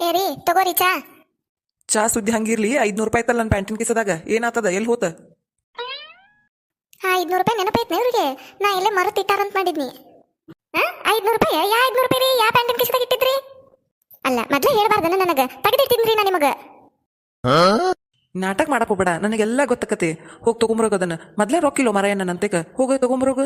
ಏ ರೀ ತಗೋರಿ ಚಾ. ಚಾ ಸುದ್ದಿ ಹಂಗಿರ್ಲಿ ಐದ್ನೂರು ರೂಪಾಯಿ ಐತಲ್ಲ ನನ್ನ ಪ್ಯಾಂಟಿನ್ ಕಿಸದಾಗ. ಏನಾತದ ಎಲ್ಲಿ ಹೋತ? ಹಾ ಐದ್ನೂರು ರೂಪಾಯಿ ನೆನಪೈತ್ನ ಇವ್ರಿಗೆ? ನಾ ಎಲ್ಲೇ ಮರತ್ ಇಟ್ಟಾರಂತ ಮಾಡಿದ್ನಿ. ಹಾ ಐದ್ನೂರು ರೂಪಾಯಿ? ಯಾ ಐದ್ನೂರು ರೂಪಾಯಿ ರೀ? ಯಾ ಪ್ಯಾಂಟಿನ ಕಿಸದಾಗ ಇಟ್ಟಿದ್ರಿ? ಅಲ್ಲ ಮೊದ್ಲೇ ಹೇಳ್ಬಾರ್ದನ ನನಗ. ತೆಗೆದಿಟ್ಟಿನ್ರಿ ನಾ ನಿಮಗ. ನಾಟಕ ಮಾಡಕ್ ಹೋಗ್ಬೇಡ ನನಗೆಲ್ಲ ಗೊತ್ತಕತಿ. ಹೋಗಿ ತಗೊಂಬರೋಗ ಅದನ್ನ. ಮೊದ್ಲೇ ರೊಕ್ಕಿಲ್ಲೋ ಮರ ನನ್ನಂತೆಕ ಹೋಗ ತಗೊಂಬರೋಗ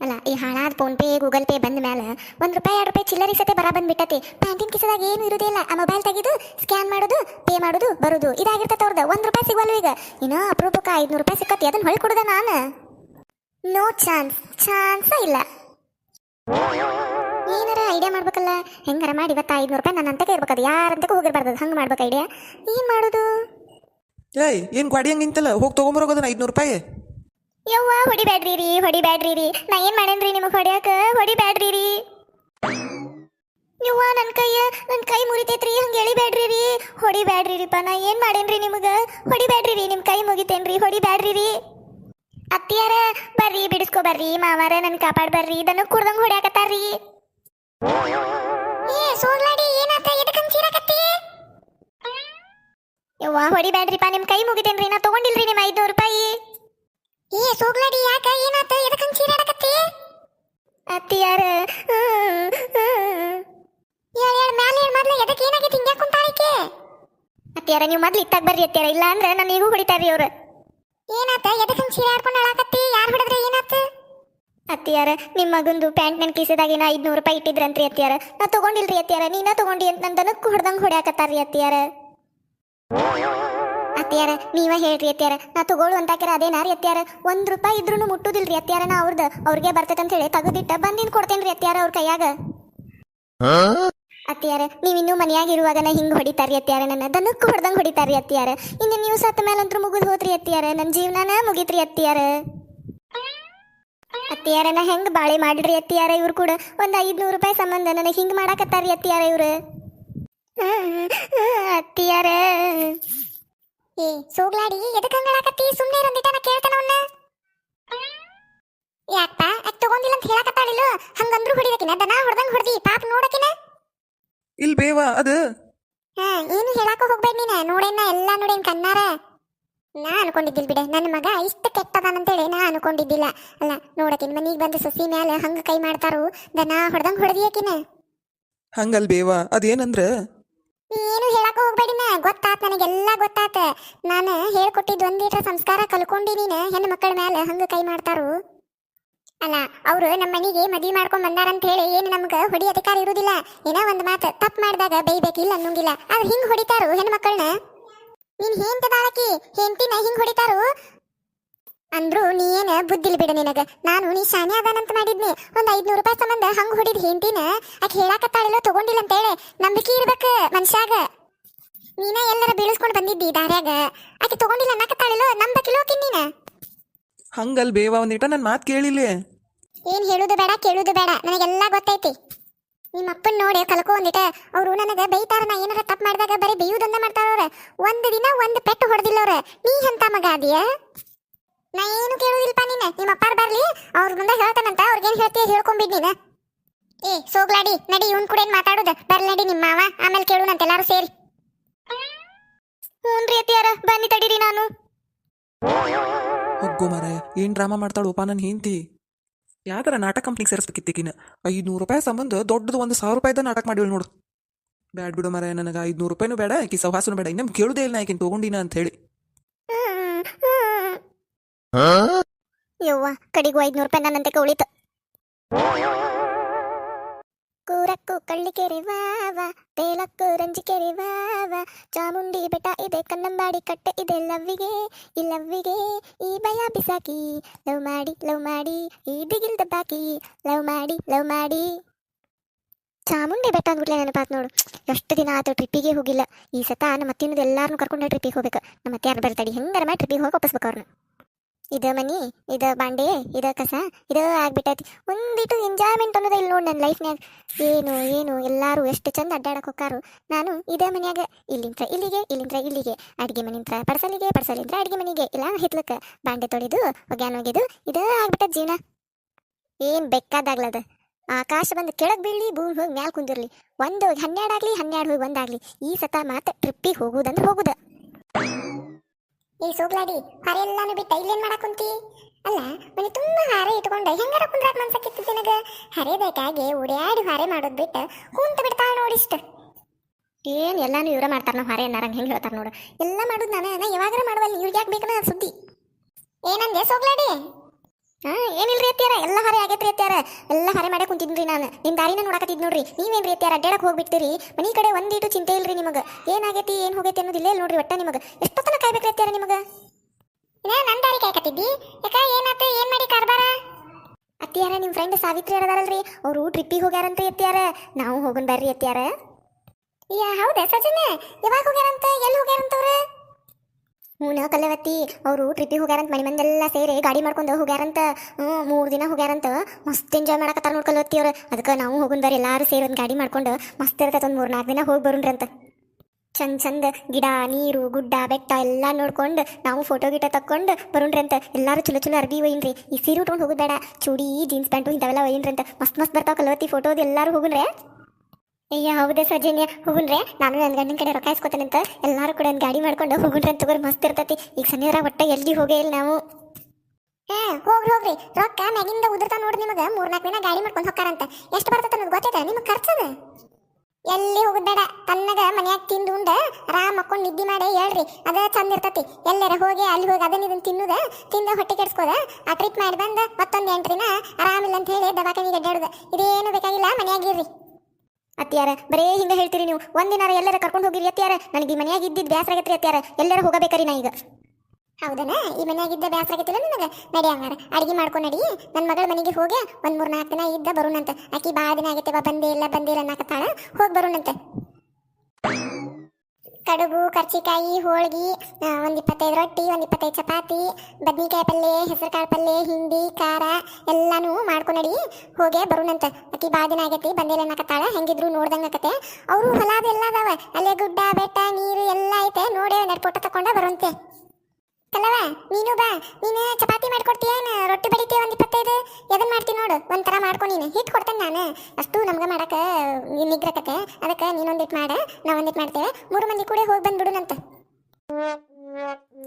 ಅಲ್ಲ, ಈ ಹಾಳಾದ ಫೋನ್ ಪೇ ಗೂಗಲ್ ಪೇ ಬಂದ ಮೇಲೆ ಒಂದು ರೂಪಾಯಿ, ಎರಡು ರೂಪಾಯಿ ಚಿಲ್ಲರಿ ಸತೆ ಬರ ಬಂದ್ಬಿಟ್ಟತಿ. ಪ್ಯಾಂಟಿನ ಕಿಸದಾಗ ಏನು ಇರುದಿಲ್ಲ ಆ ಮೊಬೈಲ್ ತೆಗೆದು ಸ್ಕ್ಯಾನ್ ಮಾಡೋದು ಪೇ ಮಾಡೋದು, ಬರೋದು. ಇದಾಗಿರ್ತೈತೆ ಅವ್ರದ್ದು ಒಂದು ರೂಪಾಯಿ ಸಿಗೋಲ್ಲ ಈಗ. ಇನ್ನೂ ಅಪರೂಪಕ್ಕೆ ಐದುನೂರು ರೂಪಾಯಿ ಸಿಕ್ಕತಿ. ಅದನ್ನು ಹೊಳಿ ಕೊಡುದ ನಾನು? ನೋ ಚಾನ್ಸ್ ಚಾನ್ಸ ಇಲ್ಲ. ಏನಾರ ಐಡಿಯಾ ಮಾಡ್ಬೇಕಲ್ಲ? ಹೆಂಗಾರ ಮಾಡಿ ಇವತ್ತು ಐದುನೂರು ರೂಪಾಯಿ ನನ್ನ ಅಂತಕ್ಕೆ ಇರ್ಬೇಕದು ಯಾರಂತಕ್ಕೆ ಹೋಗಿರ್ಬಾರ್ದು. ಹಂಗೆ ಮಾಡ್ಬೇಕು ಐಡಿಯಾ ಏನು ಮಾಡೋದು? ಏಯ್, ಏನು ಗಾಡಿ ಹಂಗಿಂತಲ್ಲ ಹೋಗಿ ತೊಗೊಂಬರೋಗೋದನ್ನ ಐದುನೂರು ರೂಪಾಯಿ. ಯವ್ವ ಹೊಡಿಬ್ಯಾಡ್ರಿ ರೀ ಹೊಡಿಬ್ಯಾಡ್ರಿ ರೀ ನಾ ಏನ್ ಮಾಡೇನ್ರಿ ನಿಮಗೆ ಹೊಡ್ಯಾಕ? ಹೊಡಿಬ್ಯಾಡ್ರಿ ರೀ ಯವ್ವ ನನ್ನ ಕೈಯ ನನ್ನ ಕೈ ಮುರಿತೈತ್ರಿ, ಹಂಗೆ ಎಳಿಬ್ಯಾಡ್ರಿ ರೀ ಹೊಡಿಬ್ಯಾಡ್ರಿ ರೀಪ ನಾ ಏನ್ ಮಾಡೇನ್ರಿ ನಿಮಗೆ? ಹೊಡಿಬ್ಯಾಡ್ರಿ ರೀ ನಿಮ್ಮ ಕೈ ಮುಗಿತೇನ್ರಿ ಹೊಡಿಬ್ಯಾಡ್ರಿ ರೀ ಅತ್ತಿಯಾರ, ಬರ್ರಿ, ಬಿಡಿಸ್ಕೊ ಬರ್ರಿ, ಮಾವಾರ ನನ್ ಕಾಪಾಡ್ ಬರ್ರಿ, ಇದನ್ನು ಕುಡ್ದಂಗ್ ಹೊಡ್ಯಾಕತ್ತಾರ್ರಿ. ಏ ಸೋಗ್ಲಾಡಿ ಏನಾತ ಎದಕ್ಕಂಗ್ ಚೀರಾಕತ್ತಿ ಯವ್ವ, ಹೊಡಿಬ್ಯಾಡ್ರಿಪ್ಪ ನಿಮ್ಮ ಕೈ ಮುಗಿತೇನ್ರಿ, ನಾ ತಗೊಂಡಿಲ್ರಿ ನಿಮ್ಮ ಐದ್ನೂರು ರೂಪಾಯಿ. ಏ ಸೋಗ್ಲಾಡಿ ಯಾಕ? ಏನಾತ? ಎದಕ್ಕಂಗ್ ಚೀರಾಡಕತ್ತಿ ಅತ್ತಿಯಾರ ಹೇಳ್ ಯಾರು? ಮ್ಯಾಲೆ ಹೇಳ್ ಮೊದ್ಲು? ಎದಕ್ಕೆ ಏನಾಗೈತಿ? ಹಿಂಗ್ಯಾಕ್ ಕುಂತಾಳಿಕೆ ಅತ್ತಿಯಾರ ನೀವು ಮೊದ್ಲು ಇತ್ತಾಗ ಬರ್ರಿ ಅತ್ತಿಯಾರ. ಇಲ್ಲ ಅಂದ್ರೆ ನಾನು ಈಗೂ ಹೊಡಿತಾರ್ರಿ ಅವ್ರು. ಏನಾತ? ಎದಕ್ಕಂಗ್ ಚೀರಾಡ್ಕೊಂಡು ಅಳಾಕತ್ತಿ? ಯಾರು ಹೊಡೆದ್ರೆ ಏನಾತ? ಅತ್ತಿಯಾರ ನಿಮ್ಮ ಮಗಂದು ಪ್ಯಾಂಟ್ ನನ್ನ ಕಿಸೆದಾಗಿನ ಐದ್ನೂರು ರೂಪಾಯಿ ಇಟ್ಟಿದ್ರಂತ್ರಿ ಅತ್ತಿಯಾರ. ನಾ ತಗೊಂಡಿಲ್ರಿ ಅತ್ತಿಯಾರ. ನೀನ ತಗೊಂಡಿ ಅಂತ ನನ್ನ ದನಕ್ಕೆ ಹೊಡೆದಂಗೆ ಹೊಡ್ಯಾಕತ್ತಾರ್ರಿ ಅತ್ತಿಯಾರ. ಅತ್ಯಾರ ನೀವ ಹೇಳ್ರಿ ಅತ್ಯಾರ ನಾ ತಗೋಳು ಅಂತಾಕ್ಯಾರ ಅದೇನಾರಿ ಅತ್ಯಾರ ಒಂದ್ ರೂಪಾಯಿ ಇದ್ರೂ ಮುಟ್ಟುದಿಲ್ರಿ ಅತ್ಯಾರ ನಾ ಅವ್ರದ್ದು ಅವ್ರಿಗೆ ಬರ್ತೈತೆ ಅಂತ ಹೇಳಿ ತಗದಿಟ್ಟ ಬಂದಿನ್ ಕೊಡ್ತೇನ್ರಿ ಅತ್ಯಾರ ಅವ್ರ ಕೈಯಾಗ. ಅತ್ಯಾರ ನೀವ್ ಇನ್ನೂ ಮನ್ಯಾಗ ಇರುವಾಗ ನಾ ಹಿಂಗ್ ಹೊಡಿತಾರಿ ಅತ್ಯಾರ ನನ್ನ. ದನಕ್ಕೂ ಹೊಡೆದಂಗ್ ಹೊಡಿತಾರಿ ಅತ್ಯಾರ ಇನ್ನು ನೀವು ಸತ್ತ ಮೇಲಂತ್ರು ಮುಗಿದ್ ಹೋದ್ರಿ ಅತ್ಯಾರ ನನ್ನ ಜೀವನಾನ ಮುಗಿತ್ರಿ ಅತ್ಯಾರ ಅತ್ತಿಯಾರನ ನಾ ಹೆಂಗ್ ಬಾಳೆ ಮಾಡ್ರಿ ಅತ್ತಿಯಾರ ಇವ್ರು ಕೂಡ? ಒಂದ್ ಐದ್ನೂರು ರೂಪಾಯಿ ಸಂಬಂಧ ನನಗೆ ಹಿಂಗ್ ಮಾಡಾಕತ್ತಾರಿ ಅತ್ತಿಯಾರ ಇವ್ರು. ಅತ್ಯಾರ ಏ ಸೋಗ್ಲಾಡಿ ಎದಕ್ಕೆ ಹಂಗಳಾಕತ್ತಿ ಸುಮ್ಮನೆ ಇರಂದಿಟ ನಾ ಕೇಳ್ತಾನ ಅವನ್ನ ಯಾಕಪ್ಪ ಅಕ್ ತಗೊಂಡಿಲ್ಲ ಅಂತ ಹೇಳಕತ್ತಾಳಿಲ್ಲ ಹಂಗಂದ್ರು ಹೊಡಿಬೇಕಿನ? ದನ ಹೊಡೆದಂಗ್ ಹೊಡ್ದಿ ಪಾಪ ನೋಡಕಿನ? ಇಲ್ ಬೇವಾ ಅದು. ಹಾ ಏನು ಹೇಳಕ ಹೋಗ್ಬೇಡ ನೀನ? ನೋಡೇನ ಎಲ್ಲ ನೋಡೇನ್ ಕಣ್ಣಾರ? ನಾ ಅನ್ಕೊಂಡಿದ್ದಿಲ್ ಬಿಡೆ. ನನ್ನ ಮಗ ಇಷ್ಟ ಕೆಟ್ಟದಾನಂತೇಳಿ ನಾ ಅನ್ಕೊಂಡಿದ್ದಿಲ್ಲ. ಅಲ್ಲ ನೋಡಕಿನ ಮನಿಗೆ ಬಂದು ಸಸಿ ಮ್ಯಾಲ ಹಂಗ ಕೈ ಮಾಡ್ತಾರು ದನ ಹೊಡೆದಂಗ್ ಹೊಡ್ದಿಯಕಿನ? ಹಂಗಲ್ ಬೇವ ಅದೇನಂದ್ರ? ಏನು ಹೋಗ್ಬೇಡಿ ನಾ ಗೊತ್ತಾತ್, ನನಗೆಲ್ಲ ಗೊತ್ತಾತ. ನಾನು ಹೇಳ್ಕೊಟ್ಟಿದ್ ಒಂದೀಟ್ರ ಸಂಸ್ಕಾರ ಕಲ್ಕೊಂಡಿ ನೀನು, ಹೆಣ್ಣು ಮಕ್ಕಳ ಮೇಲೆ ಹಂಗ ಕೈ ಮಾಡ್ತಾರು. ಅಲ್ಲ, ಅವರು ನಮ್ಮ ಮನೆಗೆ ಮದ್ವಿ ಮಾಡ್ಕೊಂಡ್ ಬಂದಾರಂತ ಹೇಳಿ ಏನು ನಮ್ಗೆ ಹೊಡಿ ಅಧಿಕಾರ ಇರುವುದಿಲ್ಲ ಏನೋ ಒಂದು ಮಾತು ತಪ್ಪು ಮಾಡಿದಾಗ ಬೈಬೇಕಿಲ್ಲ ಅನ್ನೋಂಗಿಲ್ಲ ಆದ್ರೆ ಹಿಂಗ್ ಹೊಡಿತಾರು ಹೆಣ್ಣು ಮಕ್ಕಳನ್ನ ನೀನು ಹೇಂತದಾಳಕಿ ಹೆಂಡತಿನ ಹಿಂಗ್ ಹೊಡಿತಾರು? ಅಂದ್ರು ನೀ ಏನ ಬುದ್ಧಿಲ್ ಬಿಡ ನಿನಗ. ನಾನು ನೀ ಶಾನೆ ಅದಾನಂತ ಮಾಡಿದ್ನಿ. ಒಂದ್ ಐದ್ನೂರು ರೂಪಾಯಿ ಸಂಬಂಧ ಹಂಗ್ ಹೊಡಿದ್ ಹೆಂಡತಿನ ಆಕೆ ಹೇಳಾಕತ್ತಾಳಿಲ್ಲ ತಗೊಂಡಿಲ್ಲ ಅಂತೇಳಿ ನಂಬಿಕೆ ಇರ್ಬೇಕ ಮನುಷ್ಯಾಗ. ನೀನ ಎಲ್ಲರ ಬೀಳಿಸ್ಕೊಂಡು ಬಂದಿದ್ದಿ ದಾರ್ಯಾಗ. ಆಕೆ ತಗೊಂಡಿಲ್ಲ ಅನ್ನಕತ್ತಾಳಿಲ್ಲ ನಂಬಕಿಲೋ ಆಕಿ ನೀನ? ಹಂಗಲ್ ಬೇವ ಒಂದಿಟ ನನ್ನ ಮಾತು ಕೇಳಿಲ್ಲ ಏನ್ ಹೇಳುದು ಬೇಡ ಕೇಳುದು ಬೇಡ ನನಗೆಲ್ಲಾ ಗೊತ್ತೈತಿ. ನಿಮ್ಮ ಅಪ್ಪನ್ ನೋಡಿ ಕಲ್ಕೊ ಒಂದಿಟ ಅವರು ನನಗ ಬೈತಾರ ನಾ ಏನಾರ ತಪ್ಪು ಮಾಡಿದಾಗ ಬರೀ ಬೇಯುದೊಂದ ಮಾಡ್ತಾರ ಅವ್ರ ಒಂದ್ ದಿನ ಒಂದ್ ಪೆಟ್ಟು ಹೊಡೆದಿಲ್ಲ ಅವ್ರ ನೀ ಎಂತ ಮಗ ಅದಿಯ ನಾ ಏನು ಕೇಳೋದಿಲ್ಲಪ್ಪ ನಿನ್ನ ನಿಮ್ಮ ಅಪ್ಪಾರ್ ಬರ್ಲಿ ಅವ್ರ ಮುಂದೆ ಹೇಳ್ತಾನಂತ ಅವ್ರಿಗೇನ್ ಹೇಳ್ತೀಯ ಹೇಳ್ಕೊಂಬಿಡ್ ನೀನ. ಏ ಸೋಗ್ಲಾಡಿ ನಡಿ ಇವನ್ ಕೂಡ ಏನು ಮಾತಾಡೋದು? ಬರ್ಲಿ ನಡಿ ನಿಮ್ಮ ಮಾವ ಆಮೇಲೆ ಅಂತ ಎಲ್ಲಾರು ಸೇರಿ. ಹ್ಞೂನ್ರಿ ಅತ್ತಿಯಾರ ಬನ್ನಿ ತಡೀರಿ ನಾನು. ಹೋಗೋ ಮರ ಏನ್ ಡ್ರಾಮಾ ಮಾಡ್ತಾಳೋಪ ನನ್ನ ಹಿಂತಿ ಯಾವ್ದಾರ ನಾಟಕ ಕಂಪ್ನಿಗೆ ಸೇರಿಸ್ಬೇಕಿತ್ತಿಕಿನ. ಐದ್ನೂರು ರೂಪಾಯಿ ಸಂಬಂಧ ದೊಡ್ಡದು ಒಂದು ಸಾವಿರ ರೂಪಾಯಿದ ನಾಟಕ ಮಾಡಿವಳು ನೋಡು. ಬ್ಯಾಡ್ ಬಿಡು ಮರ ನನಗೆ ಐದ್ನೂರು ರೂಪಾಯಿನೂ ಬೇಡ ಆಕಿ ಸವಾಸನು ಬೇಡ. ಇನ್ನೊಮ್ಮೆ ಕೇಳುದೇ ಇಲ್ಲ ಆಕಿನ ತಗೊಂಡಿನ ಅಂತ ಹೇಳಿ. ಯವ್ವ, ಕಡಿಗೂ ಐದ್ನೂರು ರೂಪಾಯಿ ನನ್ನಂತೆ ಉಳಿತು ಕೂರಕ್ಕು ಕಳ್ಳಿಕೆರೆ ವಾವ ತೇಲಕ್ಕು ರಂಜಿಕೆರೆ ವಾವ ಚಾಮುಂಡಿ ಬೆಟ್ಟ ಇದೆ ಕನ್ನಂಬಾಡಿ ಕಟ್ಟೆ ಇದೆ, ಲವ್ವಿಗೆ, ಈ ಲವ್ವಿಗೆ ಈ ಭಯ ಬಿಸಾಕಿ. ಲವ್ ಮಾಡಿ ಲವ್ ಮಾಡಿ, ಈ ದಿಗಿಲ್ ದಬ್ಬಾಕಿ. ಲವ್ ಮಾಡಿ ಲವ್ ಮಾಡಿ. ಚಾಮುಂಡಿ ಬೆಟ್ಟ ಅಂದ್ಬಿಟ್ಲೆ ನೆನಪಾತ್ ನೋಡು. ಎಷ್ಟು ದಿನ ಆಯ್ತು ಟ್ರಿಪ್ಪಿಗೆ ಹೋಗಿಲ್ಲ. ಈ ಸತ ನಮ್ಮ ಮತ್ತಿನದು ಎಲ್ಲಾರನ್ನೂ ಕರ್ಕೊಂಡು ಟ್ರಿಪ್ಪಿಗೆ ಹೋಗ್ಬೇಕು. ನಮ್ಮ ಮತ್ತೆ ಯಾರು ಬರ್ತಾಡಿ ಹೆಂಗಾರ ಮಾಡಿ ಟ್ರಿಪ್ಪಿಗೆ ಹೋಗಿ ವಾಪಸ್ಬೇಕು ಅವ್ರನ್ನ ಇದ ಮನಿ, ಇದ ಬಾಂಡೆ, ಇದ ಕಸ, ಇದ ಆಗ್ಬಿಟ್ಟೈತಿ. ಒಂದಿಟ್ಟು ಎಂಜಾಯ್ಮೆಂಟ್ ಅನ್ನೋದ ಇಲ್ಲಿ ನೋಡಿ ನನ್ನ ಲೈಫ್ನ್ಯಾಗ ಏನು ಏನು, ಎಲ್ಲರೂ ಎಷ್ಟು ಚಂದ ಅಡ್ಡಾಡಕ್ಕೆ ಹೋಗಾರು ನಾನು ಇದೇ ಮನ್ಯಾಗ, ಇಲ್ಲಿಂತ್ರ ಇಲ್ಲಿಗೆ ಇಲ್ಲಿಂತ್ರ ಇಲ್ಲಿಗೆ. ಅಡ್ಗೆ ಮನಿಂತ್ರ ಪಡ್ಸಲಿಗೆ ಪಡ್ಸಲಿಂತ್ರ ಅಡ್ಗೆ ಮನಿಗೆ. ಇಲ್ಲ, ಹಿತ್ಲಕ್ಕ ಬಾಂಡೆ ತೊಳೆದು ಒಗ್ಯಾನ ಒಗೆದು, ಇದ ಆಗ್ಬಿಟ್ಟ ಜೀವನ. ಏನ್ ಬೇಕಾದಾಗ್ಲದ ಆಕಾಶ ಬಂದು ಕೆಳಗ್ ಬೀಳಿ ಭೂಮಿ ಹೋಗಿ ಮ್ಯಾಲ್ ಕುಂದಿರ್ಲಿ. ಒಂದು ಹೋಗಿ ಹನ್ನೆರಡು ಆಗ್ಲಿ, ಹನ್ನೆರಡು ಹೋಗಿ ಒಂದಾಗ್ಲಿ ಈ ಸತ ಮಾತ್ರ ಟ್ರಿಪ್ಪಿಗೆ ಹೋಗುದಂದ್ರೆ ಹೋಗುದ. ಈ ಸೂಗ್ಲಾಡಿ ಹಾರೆ ಎಲ್ಲಾನು ಬಿಟ್ಟ, ಇಲ್ಲೇನ್ ಮಾಡಕ್ ಕುಂತಿ ಅಲ್ಲ, ಮನೆ ತುಂಬಾ ಹಾರೆ ಇಟ್ಕೊಂಡ ಹೆಂಗಾರ ಕುಂದ್ರಾಕ್ ಮನ್ಸಕ್ಕಿತ್ತು ನಿನಗ ಬೇಕಾಗೆ ಉಡ್ಯಾಡಿ ಹಾರೆ ಮಾಡೋದ್ ಬಿಟ್ಟು ಕುಂತ ಬಿಡ್ತಾಳ ನೋಡಿಷ್ಟ ಏನ್ ಎಲ್ಲಾನು ಇವ್ರ ಮಾಡ್ತಾರ ನಾವು ಹಾರೆ ಅನ್ನಾರಂಗ ಹೆಂಗ್ ಹೇಳ್ತಾರ ನೋಡು. ಎಲ್ಲ ಮಾಡೋದು ನಾನು ಯಾವಾಗಾರ ಮಾಡುವಲ್ಲಿ, ಇವ್ರಿಗೆ ಯಾಕೆ ಬೇಕನ ಸುದ್ದಿ? ಏನಂದೆ ಸೋಗ್ಲಾಡಿ? ಹಾ ಏನಿಲ್ರಿ ಅತ್ತಿಯಾರ? ಎಲ್ಲ ಹರೆ ಆಗೈತ್ರಿ ಅತ್ತಿಯಾರ? ಎಲ್ಲ ಹರೆ ಮಾಡೇ ಕುಂತಿದ್ರಿ ನಾನು. ನಿಮ್ಮ ದಾರಿನ ನೋಡಕತ್ತಿದ್ ನೋಡ್ರಿ. ನೀವೇನ್ರಿ ಅತ್ಯಾರ ಅಡ್ಡಾಡಕ್ಕೆ ಹೋಗ್ಬಿಟ್ಟಿರಿ. ಮನೆ ಕಡೆ ಒಂದೀಟು ಚಿಂತೆ ಇಲ್ರಿ ನಿಮಗೆ. ಏನಾಗೈತಿ ಏನು ಹೋಗೈತಿ ಅನ್ನೋದು ಇಲ್ಲೇ ನೋಡ್ರಿ ಒಟ್ಟ ನಿಮಗೆ. ಎಷ್ಟೊತ್ತನ ಕಾಯ್ಬೇಕ್ರಿ ನಿಮಗೆ? ನಿಮಗ ನನ್ ದಾರಿ ಕಾಯ್ಕತ್ತಿದ್ದಿ? ಯಾಕ ಏನಾತ ಏನು ಮಾಡಿ ಕಾರ್ಬಾರ? ಅತ್ತಿಯಾರ ನಿಮ್ಮ ಫ್ರೆಂಡ್ ಸಾವಿತ್ರಿ ಅದಾರಲ್ರಿ. ಅವರು ಟ್ರಿಪ್ಪಿಗೆ ಹೋಗ್ಯಾರಂತ ಎತ್ತಿಯಾರ ನಾವು ಹೋಗೋಣ ಬರ್ರಿ ಅತ್ತಿಯಾರ. ಯಾ ಹೌದಾ ಸಜನ ಯಾವಾಗ ಹೋಗ್ಯಾರಂತ? ಎಲ್ಲಿ ಹೋಗ್ಯಾರಂತ ನಾ ಕಲ್ಲವತ್ತಿ ಅವರು ಟ್ರಿಪ್ಪಿಗೆ ಹೋಗ್ಯಾರಂತ, ಮನೆ ಮಂದೆಲ್ಲ ಸೇರಿ ಗಾಡಿ ಮಾಡ್ಕೊಂಡು ಹೋಗ್ಯಾರಂತ, ಹ್ಞೂ, ಮೂರು ದಿನ ಹೋಗ್ಯಾರಂತ, ಮಸ್ತ್ ಎಂಜಾಯ್ ಮಾಡಕತ್ತಾರ ನೋಡಿ ಕಲ್ಲವತ್ತಿ ಅವ್ರು. ಅದಕ್ಕೆ ನಾವು ಹೋಗೋಣ ಬರ್ರಿ ಎಲ್ಲರೂ ಸೇರಿ ಒಂದು ಗಾಡಿ ಮಾಡ್ಕೊಂಡು ಮಸ್ತ್ ಇರ್ತೈತೆ ಒಂದು ಮೂರು ನಾಲ್ಕು ದಿನ ಹೋಗಿ ಬರೋಣ್ರಿ ಅಂತ. ಚಂದ ಚಂದ ಗಿಡ, ನೀರು, ಗುಡ್ಡ, ಬೆಟ್ಟ ಎಲ್ಲ ನೋಡ್ಕೊಂಡು ನಾವು ಫೋಟೋ ಗಿಟ ತಕ್ಕೊಂಡು ಬರೋಣ್ರಿ ಅಂತ. ಎಲ್ಲರೂ ಚಲೋ ಚಲೋ ಅರ್ಬಿ ಒಯ್ಯಿನ್ರಿ ಈ ಸೀರೆ ಉಟ್ಕೊಂಡು ಹೋಗೋದು ಬೇಡ. ಚೂಡಿ ಜೀನ್ಸ್ ಪ್ಯಾಂಟು ಇಂಥವೆಲ್ಲ ಅಂತ. ಮಸ್ತ್ ಮಸ್ತ್ ಬರ್ತಾವ ಕಲವತ್ತಿ ಫೋಟೋದು ಎಲ್ಲರೂ ಹೋಗುಣ್ರೆ. ಅಯ್ಯ, ಹೌದಾ ಸೌಜನ್ಯ? ಹೋಗುಣ್ರಿ ನಾನು ನನ್ನ ಗಂಡನ ಕಡೆ ರೊಕ್ಕ ಇಸ್ಕೊತಾನಂತ ಎಲ್ಲಾರು ಕೂಡ ಒಂದು ಗಾಡಿ ಮಾಡ್ಕೊಂಡು ಹೋಗುಣ್ರಿ ಅಂತ ಮಸ್ತ್ ಇರ್ತೈತಿ. ಈಗ ಸನ್ನಿರ ಒಟ್ಟ ಎಲ್ಲಿ ಹೋಗೇ ಇಲ್ಲ ನಾವು. ಹಾ ಹೋಗ್ರಿ ಹೋಗ್ರಿ. ರೊಕ್ಕ ಮ್ಯಾಗಿಂದ ಉದುರ್ತಾ ನೋಡ್ರಿ ನಿಮಗೆ. ಮೂರ್ನಾಲ್ಕು ದಿನ ಗಾಡಿ ಮಾಡ್ಕೊಂಡು ಅಂತ ಎಷ್ಟು ಬರ್ತೈತೆ ಅನ್ನೋದು ಗೊತ್ತೈತೆ? ನಿಮಗೆ ಖರ್ಚದ? ಎಲ್ಲಿ ಹೋಗ್ಬೇಡ ಬೇಡ. ತನ್ನಗ ಮನ್ಯಾಗ ತಿಂದು ಉಂಡ ಆರಾಮ್ ಮಕ್ಕೊಂಡು ನಿದ್ದೆ ಮಾಡಿ ಹೇಳ್ರಿ. ಅದ ಚಂದ ಇರ್ತತಿ. ಎಲ್ಲಾರ ಹೋಗಿ, ಅಲ್ಲಿ ಹೋಗಿ ಅದನ್ನ ಇದನ್ನ ತಿನ್ನುದ, ತಿಂದ ಹೊಟ್ಟೆ ಕೆಡ್ಸ್ಕೋದ, ಆ ಟ್ರಿಪ್ ಮಾಡಿ ಬಂದ ಮತ್ತೊಂದು ಎಂಟ್ರಿನ ಆರಾಮ ಆರಾಮಿಲ್ಲ ಅಂತ ಹೇಳಿ ದವಾಖಾನಿಗೆ ಅಡ್ಡಾಡುದ ಇದೇನು ಬೇಕಾಗಿಲ್ಲ? ಮನ್ಯಾಗಿರ್ರಿ ಅತ್ಯಾರ ಬರೇ ಹಿಂಗೆ ಹೇಳ್ತೀರಿ ನೀವು? ಒಂದಿನಾರ ಎಲ್ಲರ ಕರ್ಕೊಂಡು ಹೋಗಿರಿ ಅತ್ಯಾರ ನನಗೆ ಈ ಮನೆಯಾಗ ಇದ್ದಿದ್ದು ಬ್ಯಾಸರ ಆಗೈತ್ರಿ ಅತ್ಯಾರ ಎಲ್ಲರ ಹೋಗಬೇಕರಿ ನಾ ಈಗ. ಹೌದನ? ಈ ಮನೆಯಾಗಿದ್ದ ಬ್ಯಾಸರ ಆಗೈತಿಲ್ಲ ನನಗೆ? ನಡಿ ಹಂಗಾರ, ಅಡಿಗೆ ಮಾಡ್ಕೊಂಡು ನಡಿ. ನನ್ನ ಮಗಳ ಮನೆಗೆ ಹೋಗಿ, ಒಂದ್ ಮೂರ್ ನಾಲ್ಕು ದಿನ ಇದ್ದ ಬರೋಣಂತ ಆಕಿ ಬಾ ದಿನ ಆಗೈತೆ ಬಂದೇ ಇಲ್ಲ ಬಂದೇ ಇಲ್ಲ ಅನ್ನಕತ್ತಾಳ. ಹೋಗಿ ಬರೋಣಂತ ಕಡುಬು, ಕರ್ಚಿಕಾಯಿ, ಹೋಳ್ಗಿ ಒಂದು ಇಪ್ಪತ್ತೈದು ರೊಟ್ಟಿ, ಒಂದ್ ಇಪ್ಪತ್ತೈದು ಚಪಾತಿ, ಬದ್ನಿಕಾಯಿ ಪಲ್ಯ, ಹೆಸರುಕಾಳು ಪಲ್ಯ, ಹಿಂಡಿ, ಖಾರ ಎಲ್ಲಾನು ಮಾಡ್ಕೊಂಡಡಿ ಹೋಗೇ ಬರುಣಂತ ಅಕ್ಕಿ ಭಾಳ ದಿನ ಆಗೈತಿ ಬಂದೇಲೆ ಅನ್ನಕತ್ತಾಳ, ಹೆಂಗಿದ್ರು ನೋಡ್ದಂಗ ಆಕತೆ ಅವರು ಹೊಲಾದ ಎಲ್ಲ ಅದಾವ. ಅಲ್ಲೇ ಗುಡ್ಡ, ಬೆಟ್ಟ, ನೀರು ನೀನು ಬಾ. ನೀನು ಚಪಾತಿ ಮಾಡ್ಕೊಡ್ತೀಯ ರೊಟ್ಟಿ ಬಡಿತೀಯ ಒಂದು ಇಪ್ಪತ್ತೈದು? ಎದನ್ ಮಾಡ್ತೀನಿ ನೋಡು. ಒಂಥರ ಮಾಡ್ಕೊ ನೀನು. ಹಿಟ್ ಕೊಡ್ತೇನೆ ನಾನು. ಅಷ್ಟು ನಮ್ಗೆ ಮಾಡಕ ನಿಗ್ರಕತೆ ಅದಕ್ಕೆ ನೀನೊಂದಿಟ್ಟು ಮಾಡ. ನಾ ಒಂದಿಟ್ಟು ಮಾಡ್ತೇವೆ. ಮೂರು ಮಂದಿ ಕೂಡ ಹೋಗಿ ಬಂದ್ಬಿಡುನಂತ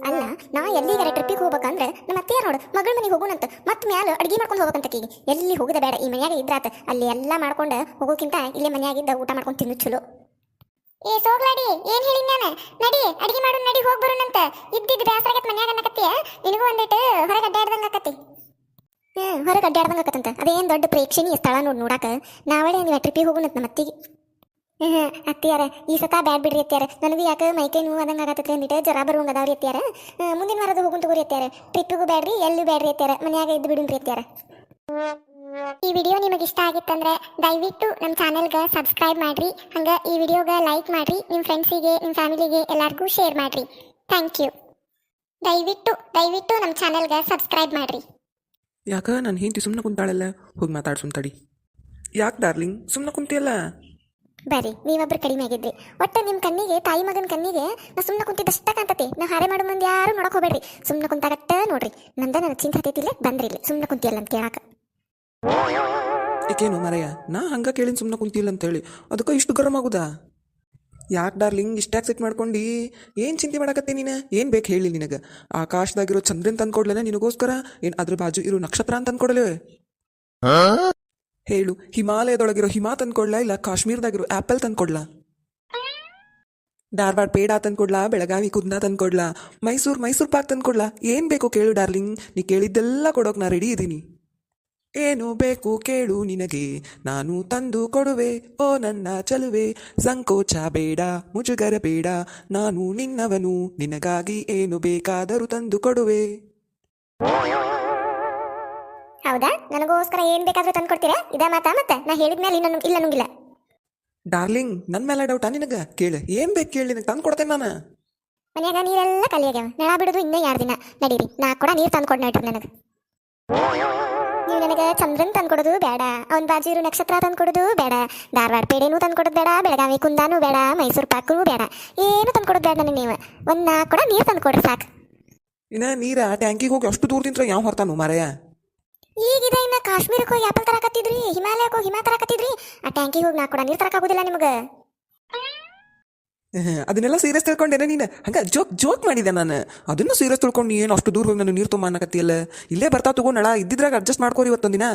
ಅಲ್ಲ, ನಾ ಎಲ್ಲಿಗಾರ ಟ್ರಿಪ್ಪಿಗೆ ಹೋಗ್ಬೇಕಂದ್ರೆ ನಮ್ಮ ಅತ್ತೆಯ ನೋಡು. ಮಗಳ ಮನೆಗೆ ಹೋಗೋಣಂತ ಮತ್ತೆ ಮ್ಯಾಲ ಅಡಿಗೆ ಮಾಡ್ಕೊಂಡು ಹೋಗ್ಬೇಕಂತ ಈಗ ಎಲ್ಲಿ ಹೋಗುದ ಬೇಡ. ಈ ಮನ್ಯಾಗ ಇದ್ರಾತ. ಅಲ್ಲಿ ಎಲ್ಲ ಮಾಡ್ಕೊಂಡು ಹೋಗೋಕ್ಕಿಂತ ಇಲ್ಲಿ ಮನೆಯಾಗಿದ್ದ ಊಟ ಮಾಡ್ಕೊಂಡು ತಿನ್ನು ಚಲೋ. ಏ, ಸೋಗ್ಲಾಡಿ, ಏನ್ ಹೇಳಿ ನಾನು? ನಡಿ, ಅಡಿಗೆ ಮಾಡು, ನಡಿ, ಹೋಗಿ ಬರೋಣಂತ ಇದ್ದಿದ್ದು ಬ್ಯಾಸರಾಗತ್ ಮನ್ಯಾಗ ಅನ್ನಕತ್ತೀಯ ನಿನಗೂ ಒಂದಿಟ್ಟು ಹೊರಗೆ ಅಡ್ಡಾಡ್ದಂಗ ಆಕತಿ ಹ್ಮ್ ಹೊರಗೆ ಅಡ್ಡಾಡ್ದಂಗ ಆಕತ್ತಂತ ಅದೇನ್ ದೊಡ್ಡ ಪ್ರೇಕ್ಷಣೀಯ ಸ್ಥಳ ನೋಡಿ ನೋಡಾಕ. ನಾವಳೆ ನೀವು ಟ್ರಿಪ್ಪಿಗೆ ಹೋಗೋಣಂತ ನಮ್ಮ ಅತ್ತಿಗೆ. ಅತ್ತಿಯಾರ, ಈ ಸತ ಬ್ಯಾಡ್ ಬಿಡ್ರಿ ಅತ್ತಿಯಾರ. ನನಗೆ ಯಾಕೆ ಮೈಕೈ ನೋವು ಅದಂಗ ಆಗತ್ತೆ ಅಂದಿಟ್ಟು ಜ್ವರ ಬರುವಂಗ ಅದಾವ್ರಿ ಅತ್ತಿಯಾರ. ಮುಂದಿನ ವಾರದ ಹೋಗುನ್ ತಗೋರಿ ಅತ್ತಿಯಾರ. ಟ್ರಿಪ್ಪಿಗೂ ಬ್ಯಾಡ್ರಿ ಎಲ್ಲೂ ಬ್ಯಾಡ್ರಿ ಅತ್ತಿಯಾರ. ಮನ್ಯಾಗ ಇದ್ದು ಬಿಡುನ್ರಿ ಅತ್ತಿಯಾರ. ಈ ವಿಡಿಯೋ ನಿಮಗೆ ಇಷ್ಟ ಆಗಿತ್ತಂದ್ರೆ ದಯವಿಟ್ಟು ನಮ್ಮ ಚಾನೆಲ್ಗೆ ಸಬ್ಸ್ಕ್ರೈಬ್ ಮಾಡ್ರಿ. ಹಂಗ ಈ ವಿಡಿಯೋಗೆ ಲೈಕ್ ಮಾಡ್ರಿ ನಿಮ್ಮ ಫ್ರೆಂಡ್ಸಿಗೆ ನಿಮ್ಮ ಫ್ಯಾಮಿಲಿಗೆ ಎಲ್ಲರಿಗೂ ಶೇರ್ ಮಾಡ್ರಿ. Thank you. ದಯವಿಟ್ಟು ದಯವಿಟ್ಟು ನಮ್ಮ ಚಾನೆಲ್ಗೆ ಸಬ್ಸ್ಕ್ರೈಬ್ ಮಾಡ್ರಿ. ಯಾಕ? ನಾನು ಹೆಂಡತಿ ಸುಮ್ಮನೆ ಕುಂತಾಳಲ್ಲ. ಹೋಗಿ ಮಾತಾಡ್ಸುಮ್ ತಡಿ ಯಾಕೆ ಡಾರ್ಲಿಂಗ್? ಸುಮ್ಮನೆ ಕುಂತಿಯಲ್ಲ? ಬರ್ರಿ ನೀವೊಬ್ರು ಕಡಿಮೆ ಆಗಿದ್ರಿ. ಒಟ್ಟು ನಿಮ್ಮ ಕಣ್ಣಿಗೆ ತಾಯಿ ಮಗನ ಕಣ್ಣಿಗೆ ನಾ ಸುಮ್ಮನೆ ಕುಂತಿದ್ದಷ್ಟ ಕಾಂತತಿ ನಾ ಹಾರೆ ಮಾಡೋ ಮಂದಿ ಯಾರು ನೋಡಕ್ ಹೋಗ್ಬೇಡ್ರಿ. ಸುಮ್ಮನೆ ಕುಂತಾಗಟ್ಟ ನೋಡ್ರಿ. ನಂದ ನನ್ನ ಚಿಂತೆ ಹತ್ತೈತಿಲ್ಲ ಬಂದ್ರಿ ಇಲ್ಲಿ. ಸುಮ್ಮನೆ ಕುಂತಿಯಲ್ಲ ಅಂತ ಕೇಳಾಕ. ಏಕೇನು ಮರೆಯ ನಾ ಹಂಗ ಕೇಳಿನ ಸುಮ್ಮನೆ ಕುಂತಿಲ್ಲ ಅಂತೇಳಿ. ಅದಕ್ಕೆ ಇಷ್ಟು ಗರಂ ಆಗುದಾ? ಯಾಕೆ ಡಾರ್ಲಿಂಗ್ ಇಷ್ಟಾಗಿ ಸೆಟ್ ಮಾಡ್ಕೊಂಡು. ಏನು ಚಿಂತೆ ಮಾಡಕತ್ತೆ ನೀನು? ಏನು ಬೇಕು ಹೇಳಿ ನಿನಗೆ? ಆಕಾಶದಾಗಿರೋ ಚಂದ್ರನ್ ತಂದ್ಕೊಡ್ಲೇನೆ ನಿನಗೋಸ್ಕರ? ಏನು ಅದ್ರ ಬಾಜು ಇರೋ ನಕ್ಷತ್ರ ಅಂತ ಹೇಳು, ಹಿಮಾಲಯದೊಳಗಿರೋ ಹಿಮ ತಂದ್ಕೊಡ್ಲಾ ಇಲ್ಲ ಕಾಶ್ಮೀರದಾಗಿರೋ ಆ್ಯಪಲ್ ತಂದ್ಕೊಡ್ಲಾ? ಧಾರವಾಡ ಪೇಡ ತಂದ್ಕೊಡ್ಲಾ, ಬೆಳಗಾವಿ ಕುದ್ನ ತಂದ್ಕೊಡ್ಲಾ, ಮೈಸೂರು ಮೈಸೂರು ಪಾಕ್ ತಂದ್ಕೊಡ್ಲಾ? ಏನು ಬೇಕು ಕೇಳು ಡಾರ್ಲಿಂಗ್. ನೀ ಕೇಳಿದ್ದೆಲ್ಲ ಕೊಡೋಕೆ ನಾ ರೆಡಿ ಇದ್ದೀನಿ ಏನು ಬೇಕು ಕೇಳು ನಿನಗೆ. ನಾನು ತಂದು ಕೊಡುವೆ ಓ ನನ್ನ ಚಲುವೆ. ಸಂಕೋಚ ಬೇಡ ಮುಜುಗರ ಬೇಡ. ನಾನು ನಿನ್ನವನು ನಿನಗಾಗಿ ಏನು ಬೇಕಾದರೂ ತಂದು ಕೊಡುವೆ. ಹೌದಾ? ನನಗೋಸ್ಕರ ಏನ್ ಬೇಕಾದ್ರೂ ತಂದು ಕೊಡ್ತೀರಾ? ಇದೇ ಮಾತಾ ಮತ್ತೆ? ನಾ ಹೇಳಿದ್ಮೇಲೆ ಇನ್ನೊಂದು ಇಲ್ಲ ನುಂಗಿಲ್ಲ ಡಾರ್ಲಿಂಗ್ ನನ್ನ ಮೇಲೆ ಡೌಟಾ ನಿನಗೆ? ಕೇಳು ಏನು ಬೇಕು ಕೇಳಿ ನಿನಗೆ ತಂದು ಕೊಡ್ತೇನೆ ನಾನು. ಮನ್ಯಾಗ ನೀರೆಲ್ಲ ಕಲಿಯಾಗ ನಳ ಬಿಡುದು ಬಿಡೋದು ಇನ್ನೂ ಎರಡು ದಿನ? ನಡೀರಿ ನಾ ಕೂಡ ನೀರು ತಂದು ಕೊಡ್ ನೋಡ್ರಿ ನನಗೆ. ನೀವು ನನಗೆ ಚಂದ್ರನ್ ತಂದ್ಕೊಡೋದು ಬೇಡ ಅವನ ಬಾಜಿರು ನಕ್ಷತ್ರ ತಂದ್ಕೊಡೋದು ಬೇಡ ಧಾರವಾಡ ಪೇಡೆನೂ ತಂದ್ಕೊಡೋದು ಬೇಡ ಬೆಳಗಾವಿ ಕುಂದಾನು ಬೇಡ ಮೈಸೂರು ಪಾಕೂ ಬೇಡ ಏನು ತಂದ್ಕೊಡೋದು ಬೇಡ ನನಗೆ ನೀವು. ಒಂದು ನಾ ಕೂಡ ನೀರು ತಂದ್ಕೊಡ್ರಿ ಸಾಕು. ಇನ್ನ ನೀರ ಟ್ಯಾಂಕಿಗೆ ಹೋಗಿ ಅಷ್ಟು ದೂರ ತಿಂತ್ರ ಯಾವ ಹೊರ್ತಾನು ಮಾರಯ್ಯ ಈಗಿದೆ ಇನ್ನ ಕಾಶ್ಮೀರಕ್ಕೆ ಹೋಗಿ ಆಪಲ್ ತರಕತ್ತಿದ್ರಿ ಹಿಮಾಲಯಕ್ಕೆ ಹೋಗಿ ಹಿಮ ತರಕತ್ತಿದ್ರಿ ಆ ಟ್ಯಾಂಕಿಗೆ ಹೋಗಿ ನಾ ಕೂಡ ನೀರು ತರಕಾಗುದಿಲ್ಲ ನಿಮ್ಗೆ. ಅದನ್ನೆಲ್ಲ ಸೀರಿಯಸ್ ತಿಳ್ಕೊಂಡೇನೆ ನೀನು. ಹಂಗೆ ಜೋಕ್ ಜೋಕ್ ಮಾಡಿದೆ ನಾನು. ಅದನ್ನು ಸೀರಿಯಸ್ ತಿಳ್ಕೊಂಡು ನೀನು ಅಷ್ಟು ದೂರ ಹೋಗಿ ನಾನು ನೀರು ತುಂಬ ಅನ್ನಕತ್ತಿಯಲ್ಲ. ಇಲ್ಲೇ ಬರ್ತಾ ತಗೊಂಡಳ ಇದ್ದಿದ್ರಾಗ ಅಡ್ಜಸ್ಟ್ ಮಾಡ್ಕೋರಿ ಇವತ್ತೊಂದಿನ.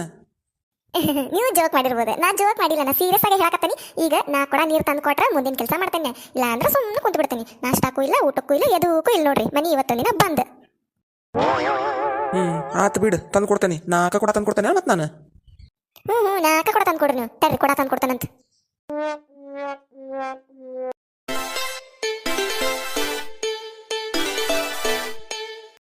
ನೀವು ಜೋಕ್ ಮಾಡಿರ್ಬೋದು. ನಾ ಜೋಕ್ ಮಾಡಿಲ್ಲ ನಾ ಸೀರಿಯಸ್ ಆಗಿ ಹೇಳಕತ್ತೀನಿ. ಈಗ ನಾ ಕೂಡ ನೀರು ತಂದು ಕೊಟ್ರೆ ಮುಂದಿನ ಕೆಲಸ ಮಾಡ್ತೇನೆ. ಇಲ್ಲ ಅಂದ್ರೆ ಸುಮ್ಮನೆ ಕುಂತು ಬಿಡ್ತೀನಿ. ನಾಷ್ಟಾಕೂ ಇಲ್ಲ ಊಟಕ್ಕೂ ಇಲ್ಲ ಎದಕ್ಕೂ ಇಲ್ಲ ನೋಡ್ರಿ. ಮನಿ ಇವತ್ತೊಂದಿನ ಬಂದ್. ಹ್ಮ್ ಆತು ಬಿಡು. ತಂದು ಕೊಡ್ತೇನೆ. ನಾಲ್ಕ ಕೂಡ ತಂದು ಕೊಡ್ತೇನೆ ಮತ್ತೆ ನಾನು? ಹ್ಞೂ ಹ್ಞೂ ನಾಕ ಕೂಡ ತಂದು ಕೊಡ್ರಿ ನೀವು. ತರ್ರಿ ಕೂಡ ತಂದು ಕೊಡ್ತಾನಂತ.